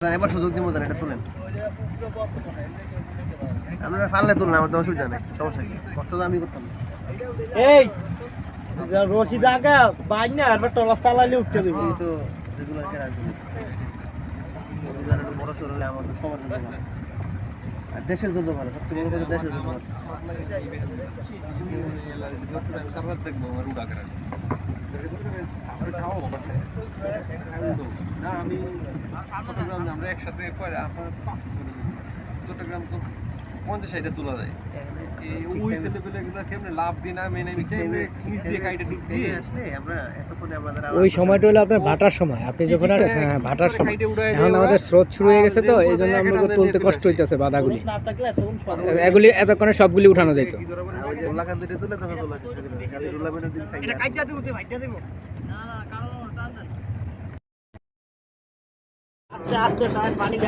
এবার সুযোগ দিব এটা তুলেন। আপনারা ফাললে তুলুন আমার তো অসুবিধা নেই সমস্যা কি? কষ্ট তো আমি করতাম। এই রশিদ আগে বাইর না আর টলা চালালে উঠতে দেবো। তো রেগুলার কেনা করি একটু বড় সড় হলে আমাদের সবার জন্য আর দেশের জন্য ভালো সবচেয়ে বড় কথা দেশের জন্য ভালো। না আমি চট্টগ্রাম আমরা একসাথে করে আপনার পাঁচশো চলে যাব। চট্টগ্রাম তো পঞ্চাশ ষাটটা তোলা যায় ওই ছেলেপেলে কেমনে লাভ দিয়ে না মেনে নিচ দিয়ে কাইটে ডুব দিয়ে? আসলে আমরা এতক্ষণে আমাদের ওই সময়টা হলো আপনার ভাটার সময়। আপনি যখন আর হ্যাঁ, ভাটার সময়। এখন আমাদের স্রোত শুরু হয়ে গেছে তো এই জন্য আমরা তুলতে কষ্ট হইতেছে বাধাগুলি। এগুলি এতক্ষণে সবগুলি উঠানো যেত पानी